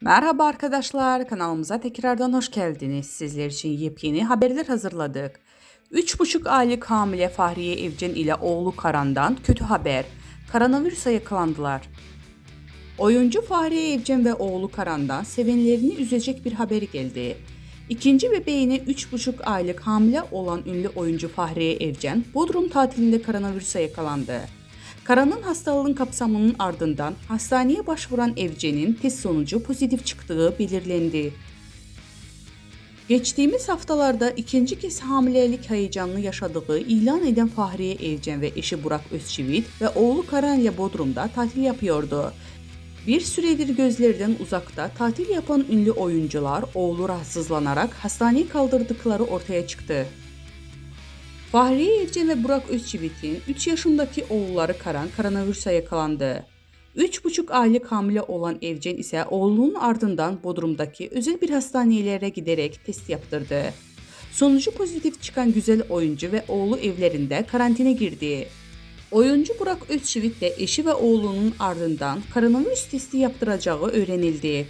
Merhaba arkadaşlar, kanalımıza tekrardan hoş geldiniz. Sizler için yepyeni haberler hazırladık. 3,5 aylık hamile Fahriye Evcen ile oğlu Karan'dan kötü haber. Koronavirüse yakalandılar. Oyuncu Fahriye Evcen ve oğlu Karan'dan sevenlerini üzecek bir haber geldi. İkinci bebeğine 3,5 aylık hamile olan ünlü oyuncu Fahriye Evcen, Bodrum tatilinde koronavirüse yakalandı. Karan'ın hastalığın kapsamının ardından hastaneye başvuran Evcen'in test sonucu pozitif çıktığı belirlendi. Geçtiğimiz haftalarda ikinci kez hamilelik heyecanını yaşadığı ilan eden Fahriye Evcen ve eşi Burak Özçivit ve oğlu Karan ile Bodrum'da tatil yapıyordu. Bir süredir gözlerden uzakta tatil yapan ünlü oyuncular oğlu rahatsızlanarak hastaneye kaldırdıkları ortaya çıktı. Fahriye Evcen ve Burak Özçivit'in 3 yaşındaki oğulları Karan koronavirüse yakalandı. 3,5 aylık hamile olan Evcen ise oğlunun ardından Bodrum'daki özel bir hastanelere giderek test yaptırdı. Sonucu pozitif çıkan güzel oyuncu ve oğlu evlerinde karantina girdi. Oyuncu Burak Özçivit de eşi ve oğlunun ardından koronavirüs testi yaptıracağı öğrenildi.